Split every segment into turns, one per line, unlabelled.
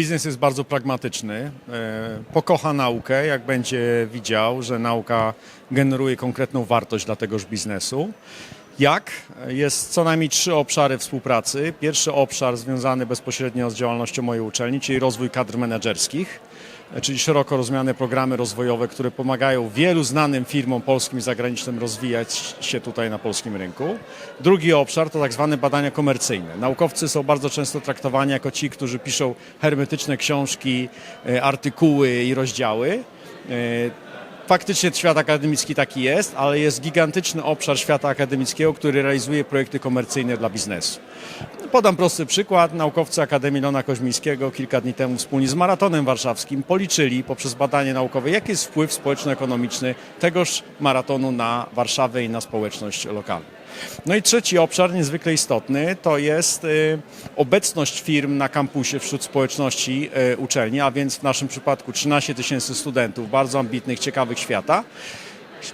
Biznes jest bardzo pragmatyczny. e, Pokocha naukę, jak będzie widział, że nauka generuje konkretną wartość dla tegoż biznesu. Jak? Jest co najmniej trzy obszary współpracy. Pierwszy obszar związany bezpośrednio z działalnością mojej uczelni, czyli rozwój kadr menedżerskich, czyli szeroko rozumiane programy rozwojowe, które pomagają wielu znanym firmom polskim i zagranicznym rozwijać się tutaj na polskim rynku. Drugi obszar to tak zwane badania komercyjne. Naukowcy są bardzo często traktowani jako ci, którzy piszą hermetyczne książki, e, artykuły i rozdziały. Faktycznie świat akademicki taki jest, ale jest gigantyczny obszar świata akademickiego, który realizuje projekty komercyjne dla biznesu. Podam prosty przykład. Naukowcy Akademii Lona Koźmińskiego kilka dni temu wspólnie z Maratonem Warszawskim policzyli poprzez badanie naukowe, jaki jest wpływ społeczno-ekonomiczny tegoż maratonu na Warszawę i na społeczność lokalną. No i trzeci obszar, niezwykle istotny, to jest y, obecność firm na kampusie wśród społeczności y, uczelni, a więc w naszym przypadku 13 tysięcy studentów, bardzo ambitnych, ciekawych świata.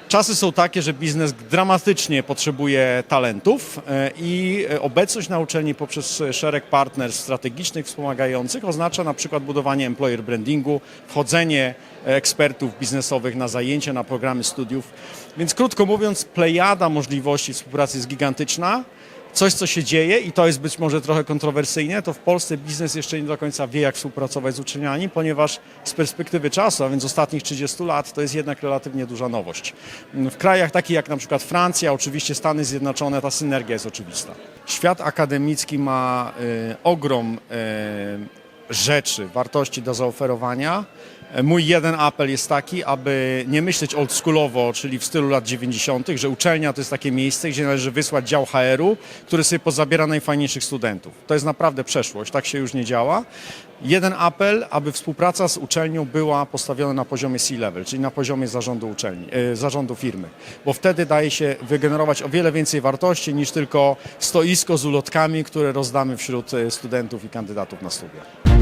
Czasy są takie, że biznes dramatycznie potrzebuje talentów e, i obecność na uczelni poprzez szereg partnerstw strategicznych wspomagających oznacza na przykład budowanie employer brandingu, wchodzenie ekspertów biznesowych na zajęcia, na programy studiów. Więc krótko mówiąc, plejada możliwości współpracy jest gigantyczna. Coś, co się dzieje i to jest być może trochę kontrowersyjne, to w Polsce biznes jeszcze nie do końca wie, jak współpracować z uczelniami, ponieważ z perspektywy czasu, a więc ostatnich 30 lat, to jest jednak relatywnie duża nowość. W krajach takich jak na przykład Francja, oczywiście Stany Zjednoczone, ta synergia jest oczywista. Świat akademicki ma y, ogrom y, rzeczy, wartości do zaoferowania. Mój jeden apel jest taki, aby nie myśleć oldschoolowo, czyli w stylu lat 90., że uczelnia to jest takie miejsce, gdzie należy wysłać dział HR-u, który sobie pozabiera najfajniejszych studentów. To jest naprawdę przeszłość, tak się już nie działa. Jeden apel, aby współpraca z uczelnią była postawiona na poziomie C-level, czyli na poziomie zarządu uczelni, e, zarządu firmy, bo wtedy daje się wygenerować o wiele więcej wartości niż tylko stoisko z ulotkami, które rozdamy wśród e, studentów i kandydatów na studia.